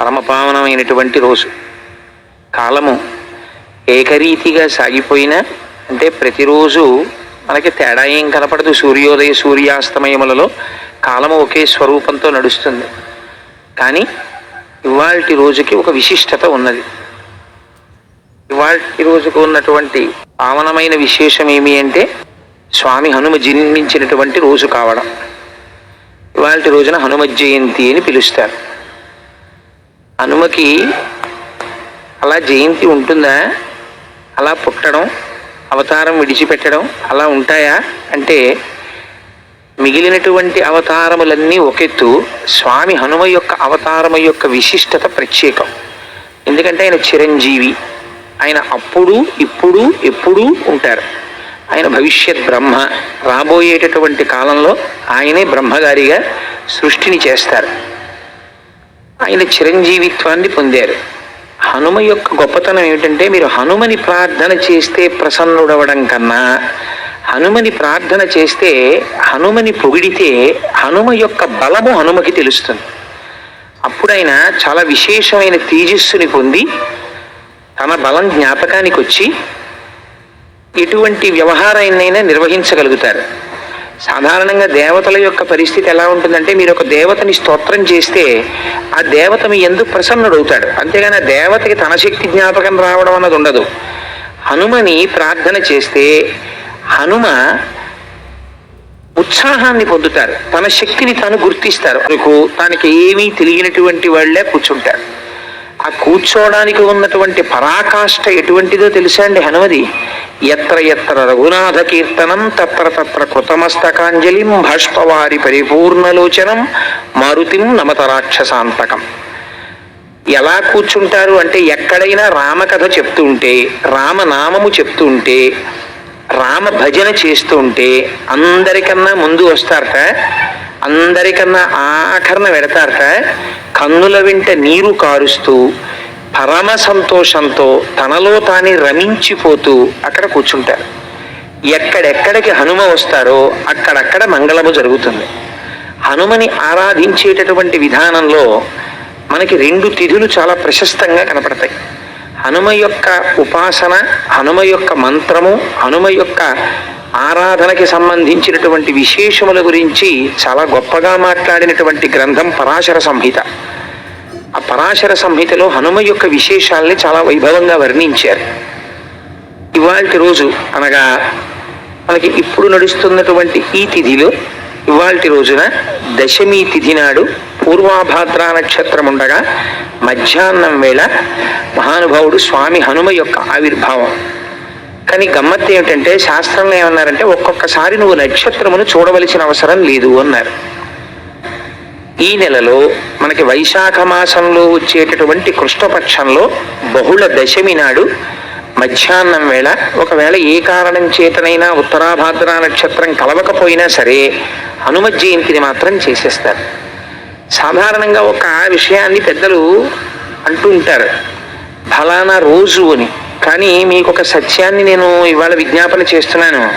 పరమపావనమైనటువంటి రోజు. కాలము ఏకరీతిగా సాగిపోయినా అంటే ప్రతిరోజు మనకి తేడా ఏం కనపడదు. సూర్యోదయ సూర్యాస్తమయములలో కాలము ఒకే స్వరూపంతో నడుస్తుంది. కానీ ఇవాళ్టి రోజుకి ఒక విశిష్టత ఉన్నది. ఇవాళ్టి రోజుకు ఉన్నటువంటి పావనమైన విశేషం ఏమి అంటే స్వామి హనుమ జన్మించినటువంటి రోజు కావడం. ఇవాళ రోజున హనుమ జయంతి అని పిలుస్తారు. హనుమకి అలా జయంతి ఉంటుందా? అలా పుట్టడం అవతారం విడిచిపెట్టడం అలా ఉంటాయా? అంటే మిగిలినటువంటి అవతారములన్నీ ఒకెత్తు స్వామి హనుమ యొక్క అవతారము యొక్క విశిష్టత ప్రత్యేకం. ఎందుకంటే ఆయన చిరంజీవి ఆయన అప్పుడు ఇప్పుడు ఎప్పుడూ ఉంటారు. ఆయన భవిష్యత్ బ్రహ్మ రాబోయేటటువంటి కాలంలో ఆయనే బ్రహ్మగారిగా సృష్టిని చేస్తారు. ఆయన చిరంజీవిత్వాన్ని పొందారు. హనుమ యొక్క గొప్పతనం ఏమిటంటే మీరు హనుమని ప్రార్థన చేస్తే ప్రసన్నుడవడం కన్నా హనుమని ప్రార్థన చేస్తే హనుమని పొగిడితే హనుమ యొక్క బలము హనుమకి తెలుస్తుంది. అప్పుడైన చాలా విశేషమైన తేజస్సుని పొంది తన బలం జ్ఞాపకానికి వచ్చి ఎటువంటి వ్యవహారాన్నైనా నిర్వహించగలుగుతారు. సాధారణంగా దేవతల యొక్క పరిస్థితి ఎలా ఉంటుందంటే మీరు ఒక దేవతని స్తోత్రం చేస్తే ఆ దేవత మీ ఎందుకు ప్రసన్నుడవుతాడు. అంతేగాని ఆ దేవతకి తన శక్తి జ్ఞాపకం రావడం అన్నది ఉండదు. హనుమని ప్రార్థన చేస్తే హనుమ ఉత్సాహాన్ని పొందుతారు. తన శక్తిని తాను గుర్తిస్తారు. అందుకు తనకి ఏమీ తెలియనటువంటి వాళ్ళే కూర్చుంటారు. ఆ కూర్చోవడానికి ఉన్నటువంటి పరాకాష్ఠ ఎటువంటిదో తెలుసా అండి హనుమది? ఎత్ర ఎత్ర రఘునాథ కీర్తనం తత్ర తత్ర కృతమస్తకాంజలిం భాష్పవారి పరిపూర్ణలోచనం మారుతిం నమత రాక్షసాంతకం ఎలా కూర్చుంటారు అంటే ఎక్కడైనా రామకథ చెప్తుంటే రామనామము చెప్తుంటే రామ భజన చేస్తుంటే అందరికన్నా ముందు వస్తారట అందరికన్నా ఆఖరణ పెడతారట కన్నుల వెంట నీరు కారుస్తూ పరమ సంతోషంతో తనలో తానే రమించిపోతూ అక్కడ కూర్చుంటారు. ఎక్కడెక్కడికి హనుమ వస్తారో అక్కడక్కడ మంగళము జరుగుతుంది. హనుమని ఆరాధించేటటువంటి విధానంలో మనకి రెండు తిథులు చాలా ప్రశస్తంగా కనపడతాయి. హనుమ యొక్క ఉపాసన హనుమ యొక్క మంత్రము హనుమ యొక్క ఆరాధనకి సంబంధించినటువంటి విశేషముల గురించి చాలా గొప్పగా మాట్లాడినటువంటి గ్రంథం పరాశర సంహిత. పరాశర సంహితలో హనుమ యొక్క విశేషాల్ని చాలా వైభవంగా వర్ణించారు. ఇవాళ రోజు అనగా మనకి ఇప్పుడు నడుస్తున్నటువంటి ఈ తిథిలో ఇవాళ రోజున దశమి తిథి నాడు పూర్వాభాద్ర నక్షత్రం ఉండగా మధ్యాహ్నం వేళ మహానుభావుడు స్వామి హనుమ యొక్క ఆవిర్భావం. కానీ గమ్మత్తు ఏమిటంటే శాస్త్రంలో ఏమన్నారంటే ఒక్కొక్కసారి నువ్వు నక్షత్రమును చూడవలసిన అవసరం లేదు అన్నారు. ఈ నెలలో మనకి వైశాఖ మాసంలో వచ్చేటటువంటి కృష్ణపక్షంలో బహుళ దశమి నాడు మధ్యాహ్నం వేళ. ఒకవేళ ఏ కారణం చేతనైనా ఉత్తరాభాద్ర నక్షత్రం కలవకపోయినా సరే హనుమ జయంతిని మాత్రం చేసేస్తారు. సాధారణంగా ఒక విషయాన్ని పెద్దలు అంటూ ఉంటారు. ఫలానా రోజు అని. కానీ మీకు ఒక సత్యాన్ని నేను ఇవాళ విజ్ఞాపన చేస్తున్నాను.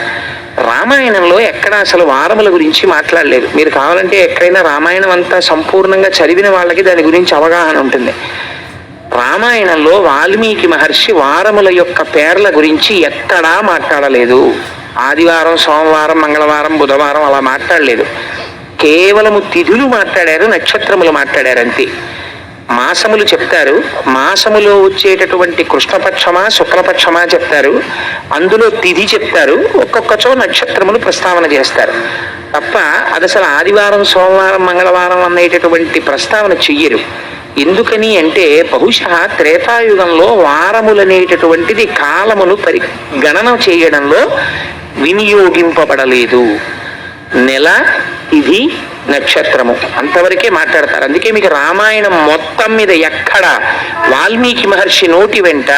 రామాయణంలో ఎక్కడ అసలు వారముల గురించి మాట్లాడలేదు. మీరు కావాలంటే ఎక్కడైనా రామాయణం అంతా సంపూర్ణంగా చదివిన వాళ్ళకి దాని గురించి అవగాహన ఉంటుంది. రామాయణంలో వాల్మీకి మహర్షి వారముల యొక్క పేర్ల గురించి ఎక్కడా మాట్లాడలేదు. ఆదివారం సోమవారం మంగళవారం బుధవారం అలా మాట్లాడలేదు. కేవలము తిథులు మాట్లాడారు నక్షత్రములు మాట్లాడారు అంతే. మాసములు చెప్తారు. మాసములో వచ్చేటటువంటి కృష్ణపక్షమా శుక్లపక్షమా చెప్తారు. అందులో తిథి చెప్తారు. ఒక్కొక్కచో నక్షత్రములు ప్రస్తావన చేస్తారు. తప్ప అది అసలు ఆదివారం సోమవారం మంగళవారం అనేటటువంటి ప్రస్తావన చెయ్యరు. ఎందుకని అంటే బహుశా త్రేతాయుగంలో వారములనేటటువంటిది కాలమును పరి గణన చేయడంలో వినియోగింపబడలేదు. నెల ఇది నక్షత్రము. అంతవరకే మాట్లాడతారు. అందుకే మీకు రామాయణం మొత్తం మీద ఎక్కడ వాల్మీకి మహర్షి నోటి వెంట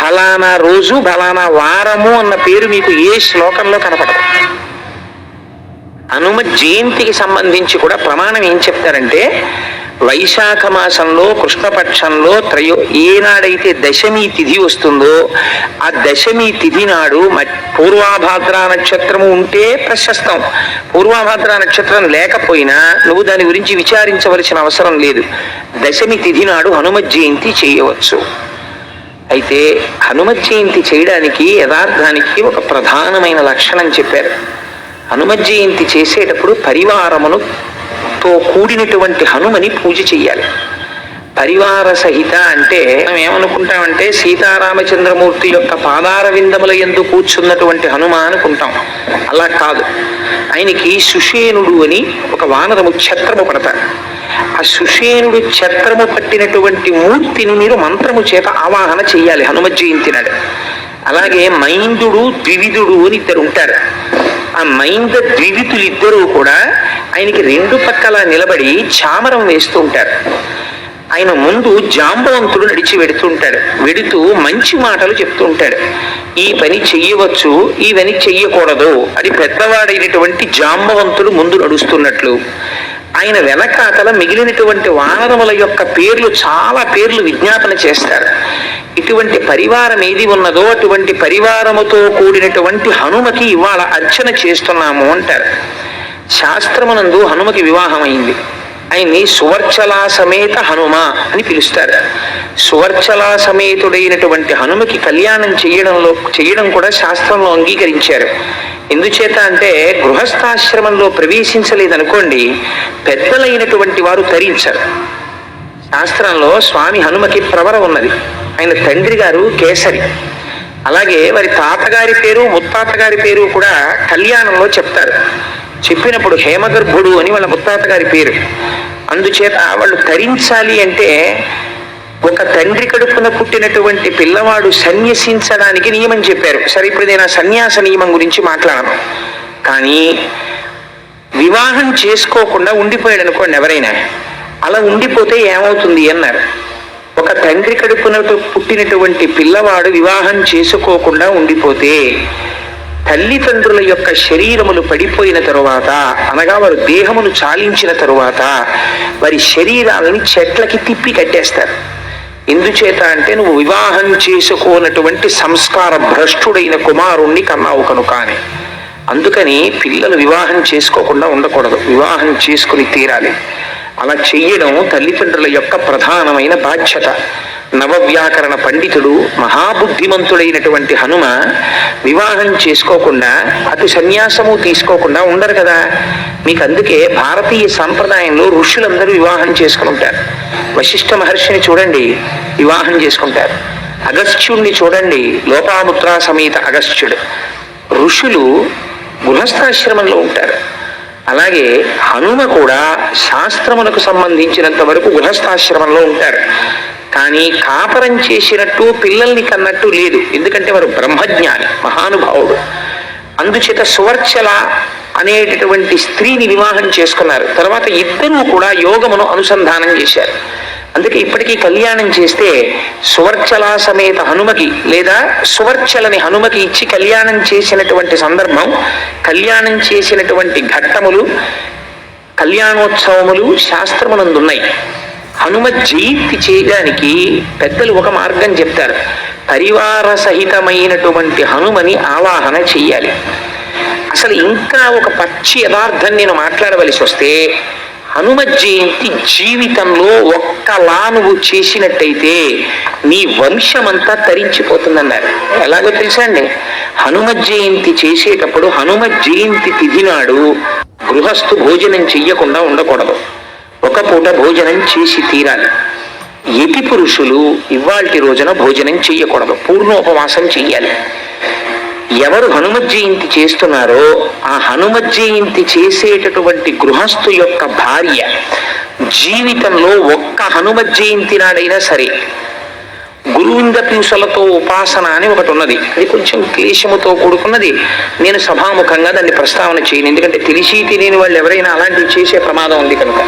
ఫలానా రోజు ఫలానా వారము అన్న పేరు మీకు ఏ శ్లోకంలో కనపడదు. హనుమ జయంతికి సంబంధించి కూడా ప్రమాణం ఏం చెప్తారంటే వైశాఖ మాసంలో కృష్ణపక్షంలో త్రయో ఏనాడైతే దశమి తిథి వస్తుందో ఆ దశమి తిథి నాడు పూర్వాభాద్ర నక్షత్రము ఉంటే ప్రశస్తం. పూర్వాభాద్ర నక్షత్రం లేకపోయినా నువ్వు దాని గురించి విచారించవలసిన అవసరం లేదు. దశమి తిథి నాడు హనుమ జయంతి చేయవచ్చు. అయితే హనుమ జయంతి చేయడానికి యథార్థానికి ఒక ప్రధానమైన లక్షణం చెప్పారు. హనుమ జయంతి చేసేటప్పుడు పరివారమును తో కూడినటువంటి హనుమని పూజ చెయ్యాలి. పరివార సహిత అంటే మనం ఏమనుకుంటామంటే సీతారామచంద్రమూర్తి యొక్క పాదార విందముల ఎందు కూర్చున్నటువంటి హనుమ అనుకుంటాం అలా కాదు. ఆయనకి సుషేనుడు అని ఒక వానరము ఛత్రము పడతారు. ఆ సుషేనుడు ఛత్రము పట్టినటువంటి మూర్తిని మీరు మంత్రము చేత ఆవాహన చేయాలి హనుమ జయంతి నాడు. అలాగే మైందుడు ద్వివిధుడు అని ఇద్దరు ఉంటారు. ఆ మైంద ద్వివిధులు ఇద్దరూ కూడా ఆయనకి రెండు పక్కల నిలబడి చామరం వేస్తూ ఉంటారు. ఆయన ముందు జాంబవంతుడు నడిచి వెడుతుంటాడు వెడుతూ మంచి మాటలు చెప్తూ ఉంటాడు. ఈ పని చెయ్యవచ్చు ఈ పని చెయ్యకూడదు అది పెద్దవాడైనటువంటి జాంబవంతుడు ముందు నడుస్తున్నట్లు. ఆయన వెనకాతల మిగిలినటువంటి వానరముల యొక్క పేర్లు చాలా పేర్లు విజ్ఞాపన చేస్తారు. ఇటువంటి పరివారం ఏది ఉన్నదో అటువంటి పరివారముతో కూడినటువంటి హనుమకి ఇవాళ అర్చన చేస్తున్నాము అంటారు. శాస్త్రమునందు హనుమకి వివాహమైంది. ఆయన్ని సువర్చలా సమేత హనుమ అని పిలుస్తారు. సువర్చలా సమేతుడైనటువంటి హనుమకి కళ్యాణం చేయడంలో చేయడం కూడా శాస్త్రంలో అంగీకరించారు. ఎందుచేత అంటే గృహస్థాశ్రమంలో ప్రవేశించలేదనుకోండి పెద్దలైనటువంటి వారు తరించరు. శాస్త్రంలో స్వామి హనుమకి ప్రవర ఉన్నది. ఆయన తండ్రి గారు కేసరి. అలాగే వారి తాతగారి పేరు ముత్తాతగారి పేరు కూడా కళ్యాణంలో చెప్తారు. చెప్పినప్పుడు హేమగర్భుడు అని వాళ్ళ ముత్తాతగారి పేరు. అందుచేత వాళ్ళు తరించాలి అంటే ఒక తండ్రి కడుపున పుట్టినటువంటి పిల్లవాడు సన్యసించడానికి నియమం చెప్పారు. సరే ఇప్పుడు నేను ఆ సన్యాస నియమం గురించి మాట్లాడను. కానీ వివాహం చేసుకోకుండా ఉండిపోయాడు అనుకోండి ఎవరైనా. అలా ఉండిపోతే ఏమవుతుంది అన్నారు. ఒక తండ్రి కడుపున పుట్టినటువంటి పిల్లవాడు వివాహం చేసుకోకుండా ఉండిపోతే తల్లిదండ్రుల యొక్క శరీరములు పడిపోయిన తరువాత అనగా వారు దేహమును చాలించిన తరువాత వారి శరీరాలని చెట్లకి తిప్పి కట్టేస్తారు. ఎందుచేత అంటే నువ్వు వివాహం చేసుకోనటువంటి సంస్కార భ్రష్టుడైన కుమారుణ్ణి కన్నావు కనుక అని. అందుకని పిల్లలు వివాహం చేసుకోకుండా ఉండకూడదు. వివాహం చేసుకుని తీరాలి. అలా చెయ్యడం తల్లిదండ్రుల యొక్క ప్రధానమైన బాధ్యత. నవవ్యాకరణ పండితుడు మహాబుద్ధిమంతుడైనటువంటి హనుమ వివాహం చేసుకోకుండా అటు సన్యాసము తీసుకోకుండా ఉండరు కదా. మీకు అందుకే భారతీయ సాంప్రదాయంలో ఋషులందరూ వివాహం చేసుకుంటారు. ఉంటారు వశిష్ఠ మహర్షిని చూడండి వివాహం చేసుకుంటారు. అగస్త్యుణ్ణి చూడండి లోపాముద్రా సమేత అగస్త్యుడు. ఋషులు గృహస్థాశ్రమంలో ఉంటారు. అలాగే హనుమ కూడా శాస్త్రములకు సంబంధించినంత వరకు గృహస్థాశ్రమంలో ఉంటారు. కానీ కాపరం చేసినట్టు పిల్లల్ని కన్నట్టు లేదు. ఎందుకంటే వారు బ్రహ్మజ్ఞాని మహానుభావుడు. అందుచేత సువర్చల అనేటటువంటి స్త్రీని వివాహం చేసుకున్నారు. తర్వాత ఇద్దరూ కూడా యోగమును అనుసంధానం చేశారు. అందుకే ఇప్పటికీ కళ్యాణం చేస్తే సువర్చల సమేత హనుమకి లేదా సువర్చలని హనుమకి ఇచ్చి కళ్యాణం చేసినటువంటి సందర్భం కళ్యాణం చేసినటువంటి ఘట్టములు కళ్యాణోత్సవములు శాస్త్రమునందున్నాయి. హనుమ జయంతి చేయడానికి పెద్దలు ఒక మార్గం చెప్తారు. పరివార సహితమైనటువంటి హనుమని ఆవాహన చెయ్యాలి. అసలు ఇంకా ఒక పచ్చి యథార్థం నేను మాట్లాడవలసి వస్తే హనుమ జయంతి జీవితంలో ఒక్కలా నువ్వు చేసినట్టయితే నీ వంశమంతా తరించిపోతుందన్నారు. ఎలాగో తెలుసా అండి? హనుమ జయంతి చేసేటప్పుడు హనుమ జయంతి తిథి నాడు గృహస్థు భోజనం చెయ్యకుండా ఉండకూడదు. ఒక పూట భోజనం చేసి తీరాలి. యతి పురుషులు ఇవాల్టి రోజున భోజనం చెయ్యకూడదు. పూర్ణోపవాసం చెయ్యాలి. ఎవరు హనుమత్ జయంతి చేస్తున్నారో ఆ హనుమత్ జయంతి చేసేటటువంటి గృహస్థు యొక్క భార్య జీవితంలో ఒక్క హనుమత్ జయంతి నాడైనా సరే గురువింద పీసులతో ఉపాసన అని ఒకటి ఉన్నది. అది కొంచెం క్లేశముతో కూడుకున్నది. నేను సభాముఖంగా దాన్ని ప్రస్తావన చేయను. ఎందుకంటే తెలిసి తెలియని వాళ్ళు ఎవరైనా అలాంటివి చేసే ప్రమాదం ఉంది కనుక.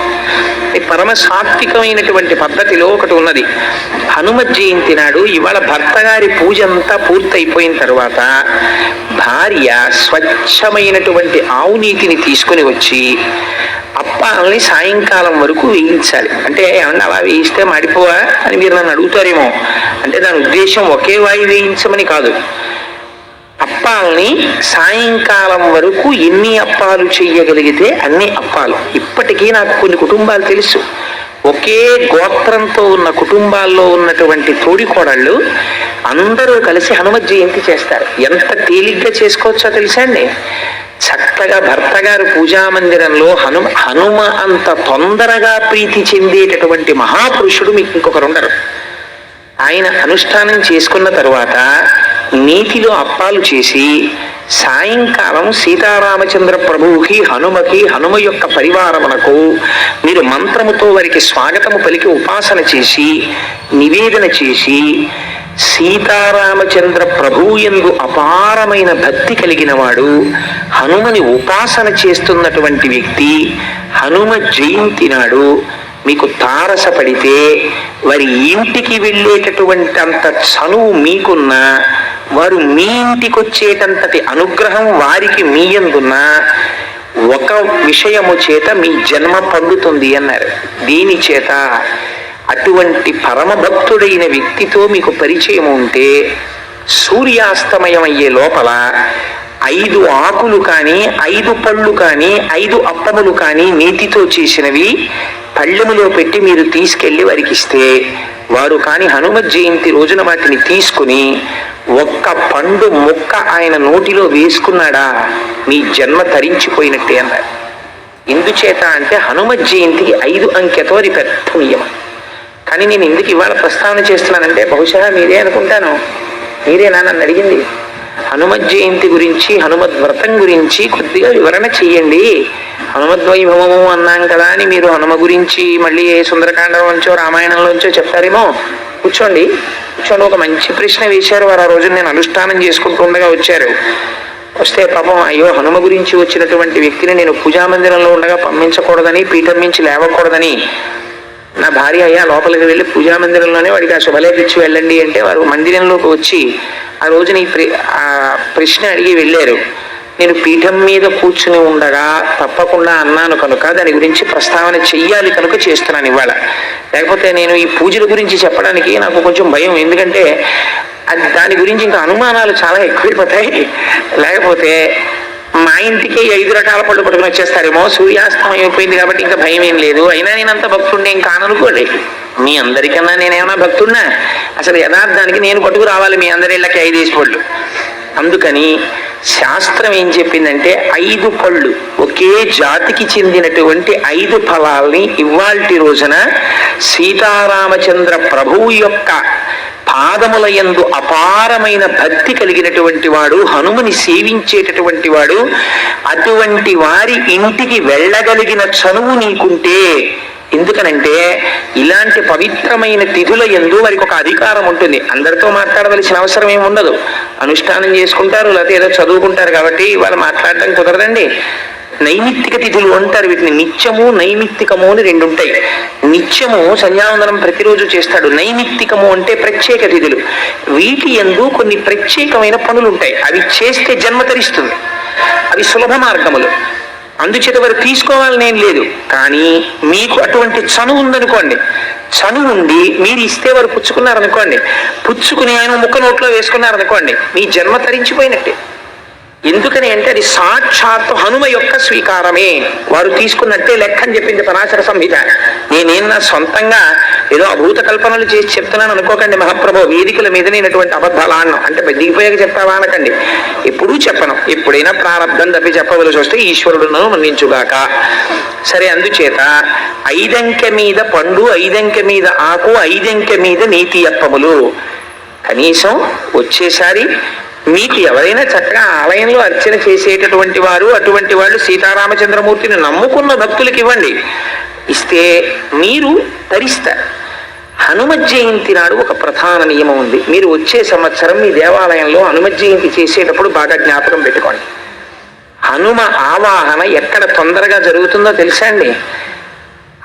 ఇది పరమ సాత్వికమైనటువంటి పద్ధతిలో ఒకటి ఉన్నది. హనుమత్ జయంతి నాడు ఇవాళ భర్త గారి పూజ అంతా పూర్తయిపోయిన తర్వాత భార్య స్వచ్ఛమైనటువంటి ఆవు నీతిని తీసుకుని వచ్చి అప్పాలని సాయంకాలం వరకు వేయించాలి. అంటే ఏమన్నా అలా వేయిస్తే మాడిపోవా అని మీరు నన్ను అడుగుతారేమో. అంటే దాని ఉద్దేశం ఒకే వాయి వేయించమని కాదు. అప్పాలని సాయంకాలం వరకు ఎన్ని అప్పాలు చెయ్యగలిగితే అన్ని అప్పాలు. ఇప్పటికీ నాకు కొన్ని కుటుంబాలు తెలుసు. ఒకే గోత్రంతో ఉన్న కుటుంబాల్లో ఉన్నటువంటి తోడికోడళ్ళు అందరూ కలిసి హనుమత్ జయంతి చేస్తారు. ఎంత తేలిగ్గా చేసుకోవచ్చో తెలుసా అండి? చక్కగా భర్త గారు పూజా మందిరంలో హనుమ హనుమ అంత తొందరగా ప్రీతి చెందేటటువంటి మహాపురుషుడు మీకు ఇంకొకరు ఉండరు. ఆయన అనుష్ఠానం చేసుకున్న తరువాత నీతిలో అప్పాలు చేసి సాయంకాలం సీతారామచంద్ర ప్రభువుకి హనుమకి హనుమ యొక్క పరివారమునకు మీరు మంత్రముతో వారికి స్వాగతము పలికి ఉపాసన చేసి నివేదన చేసి సీతారామచంద్ర ప్రభువు ఎందు అపారమైన భక్తి కలిగిన వాడు హనుమని ఉపాసన చేస్తున్నటువంటి వ్యక్తి హనుమ జయంతి నాడు మీకు తారసపడితే వారి ఇంటికి వెళ్ళేటటువంటి అంత చనువు మీకున్న వారు మీ ఇంటికి వచ్చేటంతటి అనుగ్రహం వారికి మీ ఎందున్నా ఒక విషయము చేత మీ జన్మ పండుతుంది అన్నారు. దీని చేత అటువంటి పరమభక్తుడైన వ్యక్తితో మీకు పరిచయం ఉంటే సూర్యాస్తమయం అయ్యే లోపల ఐదు ఆకులు కానీ ఐదు పళ్ళు కానీ ఐదు అప్పములు కానీ నీతితో చేసినవి పళ్ళెములో పెట్టి మీరు తీసుకెళ్ళి వారికి ఇస్తే వారు కాని హనుమత్ జయంతి రోజున వాటిని తీసుకుని ఒక్క పండు ముక్క ఆయన నోటిలో వేసుకున్నాడా మీ జన్మ తరించిపోయినట్టే అన్నారు. ఎందుచేత అంటే హనుమత్ జయంతికి ఐదు అంకెతో అది పెద్ద నియమం. కానీ నేను ఎందుకు ఇవాళ ప్రస్తావన చేస్తున్నానంటే బహుశా మీరే అనుకుంటాను. మీరేనా నన్ను అడిగింది. హనుమత్ జయంతి గురించి హనుమద్ వ్రతం గురించి కొద్దిగా వివరణ చెయ్యండి. హనుమద్ వైభవము అన్నాం కదా అని మీరు హనుమ గురించి మళ్ళీ ఏ సుందరకాండంలోంచో రామాయణంలోంచో చెప్తారేమో? కూర్చోండి. కూర్చోండి. ఒక మంచి ప్రశ్న వేశారు. వారు ఆ రోజు నేను అనుష్ఠానం చేసుకుంటూ ఉండగా వచ్చారు. వస్తే పాపం అయ్యో హనుమ గురించి వచ్చినటువంటి వ్యక్తిని నేను పూజా మందిరంలో ఉండగా పంపించకూడదని పీఠం నుంచి లేవకూడదని నా భార్య అయ్యా లోపలికి వెళ్ళి పూజా మందిరంలోనే వాడికి ఆ శుభలేఖ ఇచ్చి వెళ్ళండి అంటే వారు మందిరంలోకి వచ్చి ఆ రోజున ఈ ప్ర- ఆ ప్రశ్న అడిగి వెళ్ళారు. నేను పీఠం మీద కూర్చుని ఉండగా తప్పకుండా అన్నాను కనుక దాని గురించి ప్రస్తావన చెయ్యాలి కనుక చేస్తున్నాను ఇవాళ. లేకపోతే నేను ఈ పూజల గురించి చెప్పడానికి నాకు కొంచెం భయం. ఎందుకంటే అది దాని గురించి ఇంకా అనుమానాలు చాలా ఎక్కువైపోతాయి. లేకపోతే మా ఇంటికి ఐదు రకాల పళ్ళు పట్టుకుని వచ్చేస్తారేమో. సూర్యాస్తమయం అయిపోయింది కాబట్టి ఇంకా భయం ఏం లేదు. అయినా నేను అంత భక్తుండే ఏం కాననుకోండి మీ అందరికన్నా నేనేమన్నా భక్తున్నా? అసలు యథార్థానికి నేను పట్టుకు రావాలి మీ అందరి ఇళ్ళకి ఐదేసి పళ్ళు. అందుకని శాస్త్రం ఏం చెప్పిందంటే ఐదు పళ్ళు ఒకే జాతికి చెందినటువంటి ఐదు ఫలాల్ని ఇవాల్టి రోజున సీతారామచంద్ర ప్రభువు యొక్క పాదముల యందు అపారమైన భక్తి కలిగినటువంటి వాడు హనుమని సేవించేటటువంటి వాడు అటువంటి వారి ఇంటికి వెళ్ళగలిగిన చనువు నీకుంటే ఎందుకనంటే ఇలాంటి పవిత్రమైన తిథుల ఎందు వారికి ఒక అధికారం ఉంటుంది. అందరితో మాట్లాడవలసిన అవసరం ఏమి ఉండదు. అనుష్ఠానం చేసుకుంటారు లేకపోతే ఏదో చదువుకుంటారు కాబట్టి వాళ్ళు మాట్లాడడం కుదరదండి. నైమిత్తిక తిథులు అంటారు వీటిని నిత్యము నైమిత్తికము అని రెండు ఉంటాయి. నిత్యము సంధ్యావందనం ప్రతిరోజు చేస్తాడు. నైమిత్తికము అంటే ప్రత్యేక తిథులు. వీటి ఎందు కొన్ని ప్రత్యేకమైన పనులు ఉంటాయి. అవి చేస్తే జన్మ తరిస్తుంది. అవి సులభ మార్గములు. అందుచేత వారు తీసుకోవాలని ఏం లేదు. కానీ మీకు అటువంటి చను ఉందనుకోండి. చను ఉండి మీరు ఇస్తే వారు పుచ్చుకున్నారనుకోండి. పుచ్చుకుని ఆయన ముక్క నోట్లో వేసుకున్నారనుకోండి. మీ జన్మ తరించిపోయినట్టే. ఎందుకని అంటే అది సాక్షాత్తు హనుమ యొక్క స్వీకారమే. వారు తీసుకున్నట్టే లెక్క అని చెప్పింది పరాశర సంహిత. నేనేం నా సొంతంగా ఏదో అభూత కల్పనలు చేసి చెప్తున్నాను అనుకోకండి మహాప్రభు వేదికల మీద నేనటువంటి అబద్ధాలు ఆడను. అంటే దిగిపోయాక చెప్తావా అనకండి. ఎప్పుడూ చెప్పను. ఎప్పుడైనా ప్రారంభం తప్పి చెప్పవలసి వస్తే ఈశ్వరుడును మన్నించుగాక. సరే అందుచేత ఐదంకె మీద పండు ఐదంకె మీద ఆకు ఐదంకె మీద నీతి అప్పములు. కనీసం వచ్చేసారి మీకు ఎవరైనా చక్కగా ఆలయంలో అర్చన చేసేటటువంటి వారు అటువంటి వాళ్ళు సీతారామచంద్రమూర్తిని నమ్ముకున్న భక్తులకి ఇవ్వండి. ఇస్తే మీరు తరిస్తారు హనుమ జయంతి నాడు ఒక ప్రధాన నియమం ఉంది. మీరు వచ్చే సంవత్సరం మీ దేవాలయంలో హనుమ జయంతి చేసేటప్పుడు బాగా జ్ఞాపకం పెట్టుకోండి. హనుమ ఆవాహన ఎక్కడ తొందరగా జరుగుతుందో తెలుసా అండి?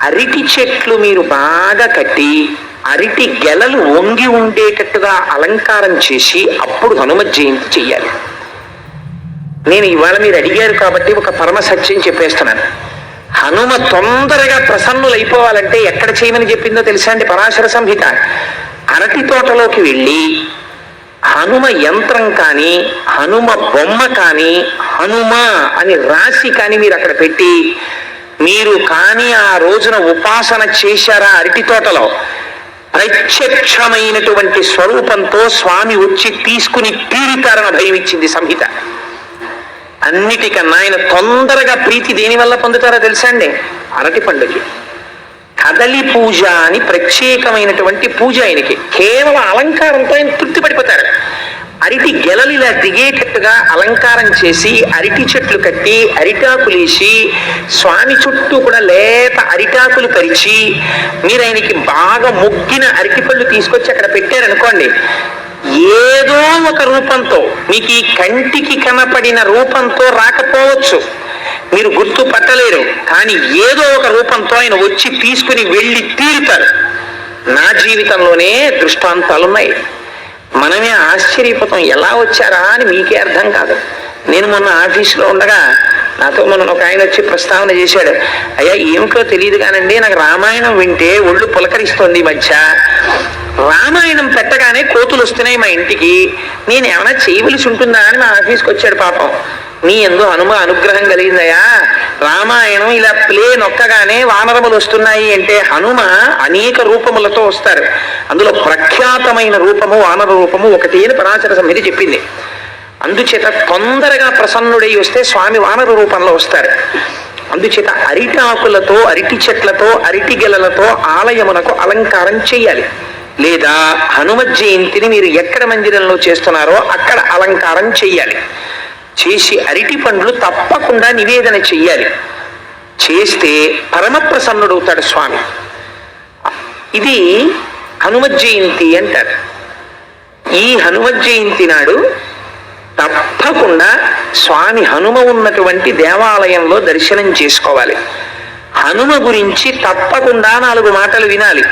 అరటి చెట్లు మీరు బాగా కట్టి అరటి గెలలు వంగి ఉండేటట్టుగా అలంకారం చేసి అప్పుడు హనుమ జయంతి చెయ్యాలి. నేను ఇవాళ మీరు అడిగారు కాబట్టి ఒక పరమ సత్యం చెప్పేస్తున్నాను. హనుమ తొందరగా ప్రసన్నులైపోవాలంటే ఎక్కడ చేయమని చెప్పిందో తెలుసా అండి? పరాశర సంహిత. అరటి తోటలోకి వెళ్ళి హనుమ యంత్రం కానీ హనుమ బొమ్మ కానీ హనుమ అని రాసి కానీ మీరు అక్కడ పెట్టి మీరు కానీ ఆ రోజున ఉపాసన చేశారా అరటి తోటలో? ప్రత్యక్షమైనటువంటి స్వరూపంతో స్వామి వచ్చి తీసుకుని తీరుతారని భయం ఇచ్చింది సంహిత. అన్నిటికన్నా ఆయన తొందరగా ప్రీతి దేని వల్ల పొందుతారో తెలుసా అండి? అరటి పండుగ కదలి పూజ అని ప్రత్యేకమైనటువంటి పూజ ఆయనకి. కేవలం అలంకారంతో ఆయన తృప్తి పడిపోతారు అరటి గెలలిలా దిగేటట్టుగా అలంకారం చేసి అరటి చెట్లు కట్టి అరిటాకులేసి స్వామి చుట్టూ కూడా లేత అరిటాకులు పరిచి మీరు ఆయనకి బాగా ముగ్గిన అరటిపళ్ళు తీసుకొచ్చి అక్కడ పెట్టారనుకోండి ఏదో ఒక రూపంతో మీకు ఈ కంటికి కనపడిన రూపంతో రాకపోవచ్చు. మీరు గుర్తు పట్టలేరు కానీ ఏదో ఒక రూపంతో ఆయన వచ్చి తీసుకుని వెళ్ళి తీరుతారు. నా జీవితంలోనే దృష్టాంతాలున్నాయి. మనమే ఆశ్చర్యపోతాం ఎలా వచ్చారా అని మీకే అర్థం కాదు. నేను మొన్న ఆఫీసులో ఉండగా నాతో మొన్న ఒక ఆయన వచ్చి ప్రస్తావన చేశాడు అయ్యా ఏమిటో తెలియదు కానండి నాకు రామాయణం వింటే ఒళ్ళు పులకరిస్తోంది మధ్య. రామాయణం పెట్టగానే కోతులు వస్తున్నాయి మా ఇంటికి. నేను ఏమైనా చేయవలసి ఉంటుందా అని మా ఆఫీస్కి వచ్చాడు పాపం. నీ ఎందు హనుమ అనుగ్రహం కలిగిందయా? రామాయణం ఇలా ప్లే నొక్కగానే వానరములు వస్తున్నాయి అంటే హనుమ అనేక రూపములతో వస్తారు. అందులో ప్రఖ్యాతమైన రూపము వానర రూపము ఒకటి అని పరాచర సమితి చెప్పింది. అందుచేత తొందరగా ప్రసన్నుడై వస్తే స్వామి వానర రూపంలో వస్తారు. అందుచేత అరిటి ఆకులతో అరటి చెట్లతో అరిటి గెలలతో ఆలయమునకు అలంకారం చేయాలి. లేదా హనుమ జయంతిని మీరు ఎక్కడ మందిరంలో చేస్తున్నారో అక్కడ అలంకారం చేయాలి. చేసి అరటి పండ్లు తప్పకుండా నివేదన చెయ్యాలి. చేస్తే పరమప్రసన్నుడవుతాడు స్వామి. ఇది హనుమత్ జయంతి అంటారు. ఈ హనుమత్ జయంతి నాడు తప్పకుండా స్వామి హనుమ ఉన్నటువంటి దేవాలయంలో దర్శనం చేసుకోవాలి. హనుమ గురించి తప్పకుండా నాలుగు మాటలు వినాలి.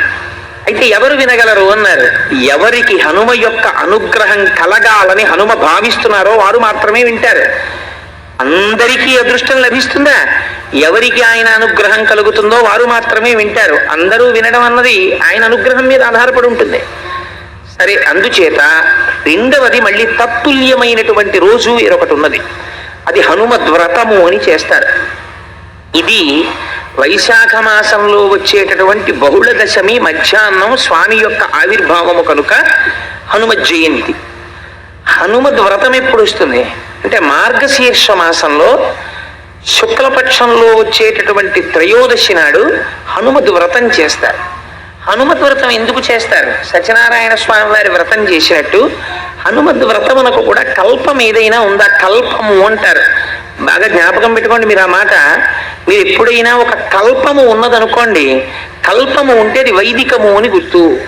అయితే ఎవరు వినగలరు అన్నారు. ఎవరికి హనుమ యొక్క అనుగ్రహం కలగాలని హనుమ భావిస్తున్నారో వారు మాత్రమే వింటారు. అందరికీ అదృష్టం లభిస్తుందా? ఎవరికి ఆయన అనుగ్రహం కలుగుతుందో వారు మాత్రమే వింటారు. అందరూ వినడం అన్నది ఆయన అనుగ్రహం మీద ఆధారపడి ఉంటుంది. సరే అందుచేత రెండవది మళ్ళీ తత్తుల్యమైనటువంటి రోజు ఇరొకటి ఉన్నది. అది హనుమద్వ్రతము అని చేస్తారు. ఇది వైశాఖ మాసంలో వచ్చేటటువంటి బహుళ దశమి మధ్యాహ్నం స్వామి యొక్క ఆవిర్భావము కనుక హనుమ జయంతి. హనుమద్ వ్రతం ఎప్పుడు వస్తుంది? అంటే మార్గశీర్ష మాసంలో శుక్లపక్షంలో వచ్చేటటువంటి త్రయోదశి నాడు హనుమద్ వ్రతం చేస్తారు. హనుమద్ వ్రతం ఎందుకు చేస్తారు? సత్యనారాయణ స్వామి వారి వ్రతం చేసినట్టు హనుమద్ వ్రతమునకు కూడా కల్పం ఏదైనా ఉందా? కల్పము అంటారు. బాగా జ్ఞాపకం పెట్టుకోండి మీరు ఆ మాట. మీరు ఎప్పుడైనా ఒక కల్పము ఉన్నదనుకోండి కల్పము ఉంటే అది వైదికము అని గుర్తు.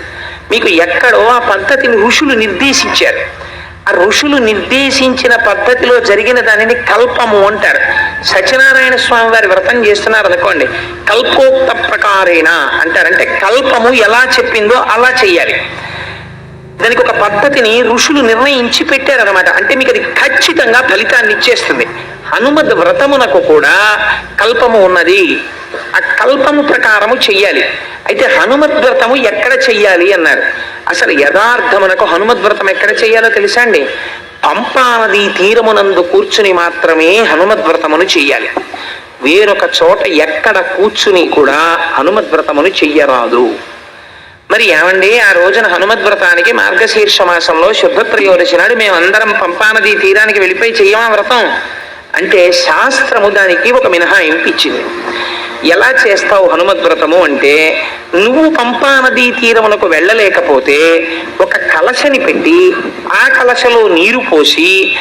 మీకు ఎక్కడో ఆ పద్ధతిని ఋషులు నిర్దేశించారు. ఆ ఋషులు నిర్దేశించిన పద్ధతిలో జరిగిన దానిని కల్పము అంటారు. సత్యనారాయణ స్వామి వారి వ్రతం చేస్తున్నారు అనుకోండి కల్పోక్త ప్రకారేణ అంటారంటే కల్పము ఎలా చెప్పిందో అలా చెయ్యాలి. దానికి ఒక పద్ధతిని ఋషులు నిర్ణయించి పెట్టారనమాట అంటే మీకు అది ఖచ్చితంగా ఫలితాన్ని ఇచ్చేస్తుంది. హనుమద్ వ్రతమునకు కూడా కల్పము ఉన్నది. ఆ కల్పము ప్రకారము చెయ్యాలి. అయితే హనుమద్ వ్రతము ఎక్కడ చెయ్యాలి అన్నారు. అసలు యథార్థమునకు హనుమద్ వ్రతం ఎక్కడ చెయ్యాలో తెలుసా అండి? పంపా నది తీరమునందు కూర్చుని మాత్రమే హనుమద్ వ్రతమును చెయ్యాలి. వేరొక చోట ఎక్కడ కూర్చుని కూడా హనుమద్ వ్రతమును చెయ్యరాదు. మరి ఏమండి? ఆ రోజున హనుమద్ వ్రతానికి మార్గశీర్ష మాసంలో శుద్ధ త్రయోదశి నాడు మేమందరం పంపానది తీరానికి వెళ్ళిపోయి చెయ్యమా వ్రతం? అంటే శాస్త్రము దానికి ఒక మినహాయింపు ఇచ్చింది ఎలా చేస్తావు హనుమద్ వ్రతము అంటే నువ్వు పంపానది తీరమునకు వెళ్ళలేకపోతే ఒక కలశని పెట్టి ఆ కలశలో నీరు పోసి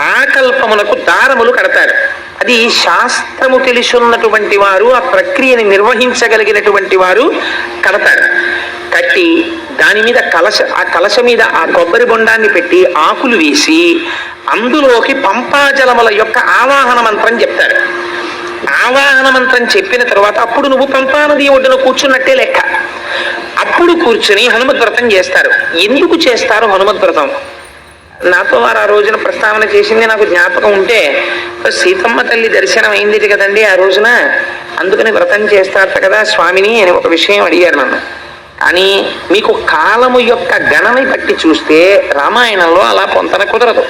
ఆ కల్పమునకు దారములు కడతారు. అది శాస్త్రము తెలిసి ఉన్నటువంటి వారు ఆ ప్రక్రియని నిర్వహించగలిగినటువంటి వారు కడతారు. కట్టి దాని మీద కలశ ఆ కలశ మీద ఆ కొబ్బరి బొండాన్ని పెట్టి ఆకులు వేసి అందులోకి పంపాజలముల యొక్క ఆవాహన మంత్రం చెప్తారు. ఆవాహన మంత్రం చెప్పిన తర్వాత అప్పుడు నువ్వు పంపానది ఒడ్డున కూర్చున్నట్టే లెక్క. అప్పుడు కూర్చుని హనుమద్ వ్రతం చేస్తారు. ఎందుకు చేస్తారు హనుమద్ వ్రతం నాతో వారు ఆ రోజున ప్రస్తావన చేసింది నాకు జ్ఞాపకం ఉంటే సీతమ్మ తల్లి దర్శనం అయింది కదండి ఆ రోజున. అందుకని వ్రతం చేస్తారట కదా స్వామిని అని ఒక విషయం అడిగారు నన్ను. అని మీకు కాలము యొక్క గణని బట్టి చూస్తే రామాయణంలో అలా పొంతన కుదరదు.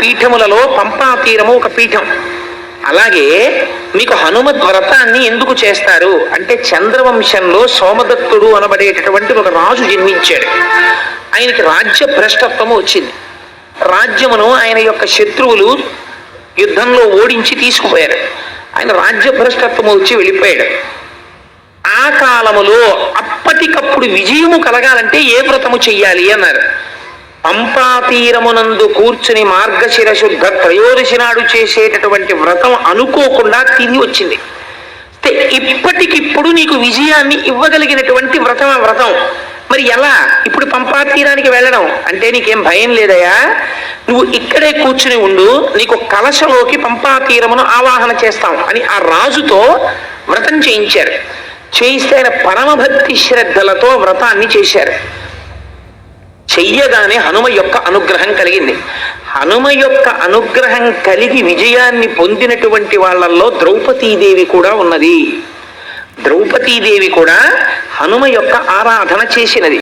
పీఠములలో పంపా తీరము ఒక పీఠం. అలాగే మీకు హనుమద్ వ్రతాన్ని ఎందుకు చేస్తారు? అంటే చంద్రవంశంలో సోమదత్తుడు అనబడేటటువంటి ఒక రాజు జన్మించాడు. ఆయనకి రాజ్య భ్రష్టత్వము వచ్చింది. రాజ్యమును ఆయన యొక్క శత్రువులు యుద్ధంలో ఓడించి తీసుకుపోయారు. ఆయన రాజ్య భ్రష్టత్వము వచ్చి వెళ్ళిపోయాడు. ఆ కాలములో అప్పటికప్పుడు విజయము కలగాలంటే ఏ వ్రతము చెయ్యాలి అన్నారు. పంపాతీరమునందు కూర్చుని మార్గశిర శుద్ధ త్రయోదశి నాడు చేసేటటువంటి వ్రతం అనుకోకుండా తిరిగి వచ్చింది. ఇప్పటికిప్పుడు నీకు విజయాన్ని ఇవ్వగలిగినటువంటి వ్రతం వ్రతం. మరి ఎలా? ఇప్పుడు పంపా తీరానికి వెళ్ళడం అంటే నీకేం భయం లేదయా? నువ్వు ఇక్కడే కూర్చుని ఉండు నీకు కలశలోకి పంపా తీరమును ఆవాహన చేస్తాం అని ఆ రాజుతో వ్రతం చేయించారు. చేయిస్తే ఆయన పరమభక్తి శ్రద్ధలతో వ్రతాన్ని చేశారు. చెయ్యగానే హనుమ యొక్క అనుగ్రహం కలిగింది. హనుమ యొక్క అనుగ్రహం కలిగి విజయాన్ని పొందినటువంటి వాళ్ళల్లో ద్రౌపదీదేవి కూడా ఉన్నది. ద్రౌపదీదేవి కూడా హనుమ యొక్క ఆరాధన చేసినది.